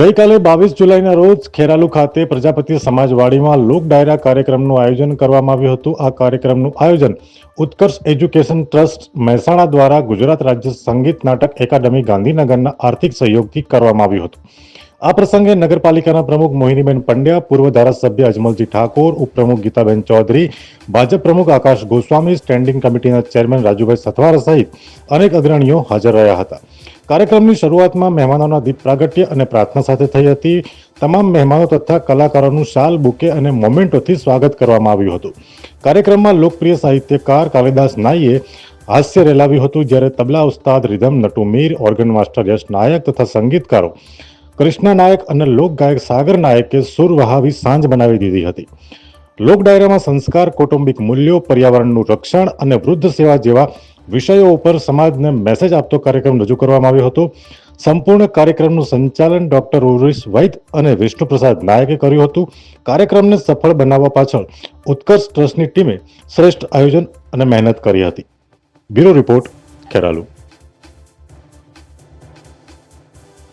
ગઈકાલે બાવીસ જુલાઈના રોજ ખેરાલુ ખાતે પ્રજાપતિ સમાજવાડીમાં લોક ડાયરા કાર્યક્રમનું આયોજન કરવામાં આવ્યું હતું. આ કાર્યક્રમનું આયોજન ઉત્કર્ષ એજ્યુકેશન ટ્રસ્ટ મહેસાણા દ્વારા ગુજરાત રાજ્ય સંગીત નાટક એકાડમી ગાંધીનગરના આર્થિક સહયોગથી કરવામાં આવ્યું હતું. આ પ્રસંગે નગરપાલિકાના પ્રમુખ મોહિનીબેન પંડ્યા, પૂર્વ ધારાસભ્ય અજમલજી ઠાકોર, ઉપપ્રમુખ ગીતાબેન ચૌધરી, ભાજપ પ્રમુખ આકાશ ગોસ્વામી, સ્ટેન્ડિંગ કમિટીના ચેરમેન રાજુભાઈ સથવારા સહિત અનેક અગ્રણીઓ હાજર રહ્યા હતા. કાર્યક્રમની શરૂઆતમાં મહેમાનોના દીપ પ્રાગટ્ય અને પ્રાર્થના સાથે થઈ હતી. તમામ મહેમાનો તથા કલાકારોનું શાલ, બુકે અને મોમેન્ટોથી સ્વાગત કરવામાં આવ્યું હતું. કાર્યક્રમમાં લોકપ્રિય સાહિત્યકાર કાલિદાસ નાઈએ હાસ્ય રેલાવ્યું હતું, જ્યારે તબલા ઉસ્તાદ rhythm Natu Mir, organ master Yash Nayak તથા સંગીતકારો કૃષ્ણ નાયક અને લોક ગાયક સાગર નાયકે સુર વહાવી સાંજ બનાવી દીધી હતી. લોક ડાયરામાં સંસ્કાર, કૌટુંબિક મૂલ્યો, પર્યાવરણનું રક્ષણ અને વૃદ્ધ સેવા જેવા વિષયો ઉપર સમાજને મેસેજ આપતો કાર્યક્રમ રજૂ કરવામાં આવ્યો હતો. સંપૂર્ણ કાર્યક્રમનું સંચાલન ડોક્ટર ઉર્વિશ વૈદ અને વિષ્ણુપ્રસાદ નાયકે કર્યું હતું. કાર્યક્રમને સફળ બનાવવા પાછળ ઉત્કર્ષ ટ્રસ્ટની ટીમે શ્રેષ્ઠ આયોજન અને મહેનત કરી હતી. Bureau report Kheralu.